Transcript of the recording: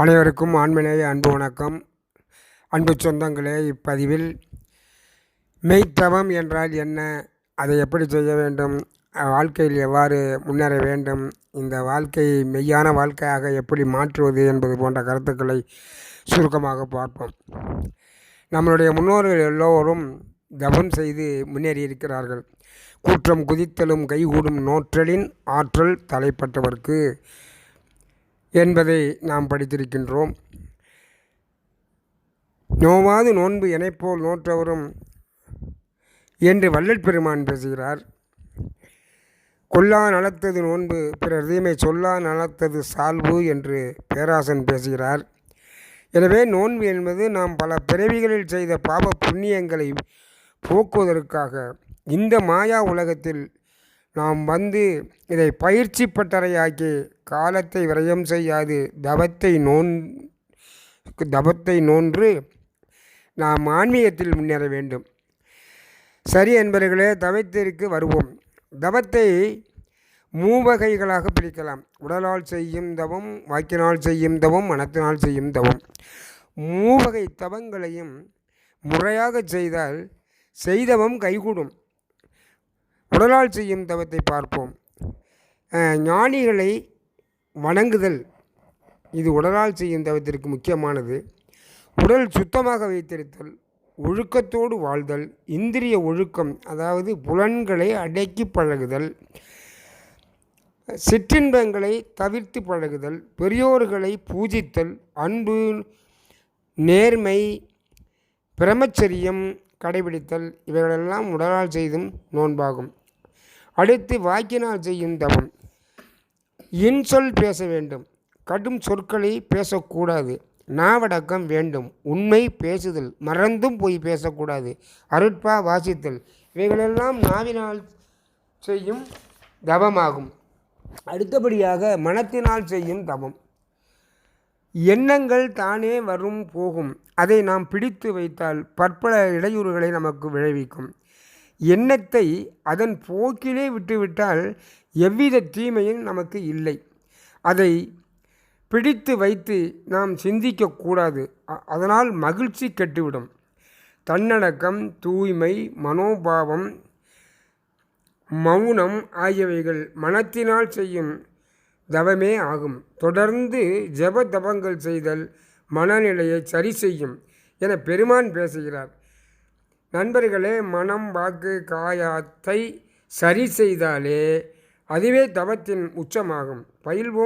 அனைவருக்கும் ஆண்மநேய அன்பு வணக்கம். அன்பு சொந்தங்களே இப்பதிவில் மெய்த்தவம் என்றால் என்ன? அதை எப்படி செய்ய வேண்டும்? வாழ்க்கையில் எவ்வாறு முன்னேற வேண்டும்? இந்த வாழ்க்கையை மெய்யான வாழ்க்கையாக எப்படி மாற்றுவது என்பது போன்ற கருத்துக்களை சுருக்கமாக பார்ப்போம். நம்மளுடைய முன்னோர்கள் எல்லோரும் தவம் செய்து முன்னேறி இருக்கிறார்கள். கூற்றம் குதித்தலும் கைகூடும் நோற்றலின் ஆற்றல் தலைப்பட்டவர்க்கு என்பதை நாம் படித்திருக்கின்றோம். நோவாது நோன்பு எனைப்போல் நோற்றவரும் என்று வள்ளல் பெருமான் பேசுகிறார். கொல்லா நலத்தது நோன்பு பிறர் தீமை சொல்லா நலத்தது சால்பு என்று பேராசன் பேசுகிறார். எனவே நோன்பு என்பது நாம் பல பிறவிகளில் செய்த பாவ புண்ணியங்களை போக்குவதற்காக இந்த மாயா உலகத்தில் நாம் வந்து இதை பயிற்சி பட்டறையாக்கி காலத்தை விரயம் செய்யாது. தவத்தை நோன் தவத்தை நோன்று நாம் ஆன்மீகத்தில் முன்னேற வேண்டும். சரி என்பவர்களே தவத்திற்கு வருவோம். தவத்தை மூவகைகளாக பிரிக்கலாம். உடலால் செய்யும் தவம் வாக்கினால் செய்யும் தவம் மனத்தினால் செய்யும் தவம். மூவகை தவங்களையும் முறையாக செய்தால் செய்தவம் கைகூடும். உடலால் செய்யும் தவத்தை பார்ப்போம். ஞானிகளை வணங்குதல் இது உடலால் செய்யும் தவத்திற்கு முக்கியமானது. உடல் சுத்தமாக வைத்திருத்தல் ஒழுக்கத்தோடு வாழ்தல் இந்திரிய ஒழுக்கம் அதாவது புலன்களை அடக்கி பழகுதல் சிற்றின்பங்களை தவிர்த்து பழகுதல் பெரியோர்களை பூஜித்தல் அன்பு நேர்மை பிரமச்சரியம் கடைபிடித்தல் இவைகளெல்லாம் உடலால் செய்தும் நோன்பாகும். அடுத்து வாக்கினால் செய்யும் தவம் இன்சொல் பேச வேண்டும். கடும் சொற்களை பேசக்கூடாது. நாவடக்கம் வேண்டும். உண்மை பேசுதல். மறந்தும் போய் பேசக்கூடாது. அருட்பா வாசித்தல். இவைகளெல்லாம் நாவினால் செய்யும் தவமாகும். அடுத்தபடியாக மனத்தினால் செய்யும் தவம். எண்ணங்கள் தானே வரும் போகும். அதை நாம் பிடித்து வைத்தால் பற்பல இடையூறுகளை நமக்கு விளைவிக்கும். எண்ணத்தை அதன் போக்கிலே விட்டுவிட்டால் எவ்வித தீமையும் நமக்கு இல்லை. அதை பிடித்து வைத்து நாம் சிந்திக்கக்கூடாது அதனால் மகிழ்ச்சி கெட்டுவிடும். தன்னடக்கம் தூய்மை மனோபாவம் மௌனம் ஆகியவைகள் மனத்தினால் செய்யும் தவமே ஆகும். தொடர்ந்து ஜப தபங்கள் செய்தல் மனநிலையை சரி செய்யும் என பெருமான் பேசுகிறார். நண்பர்களே மனம் வாக்கு காயத்தை சரி செய்தாலே அதுவே தவத்தின் உச்சமாகும். பயில்வோம்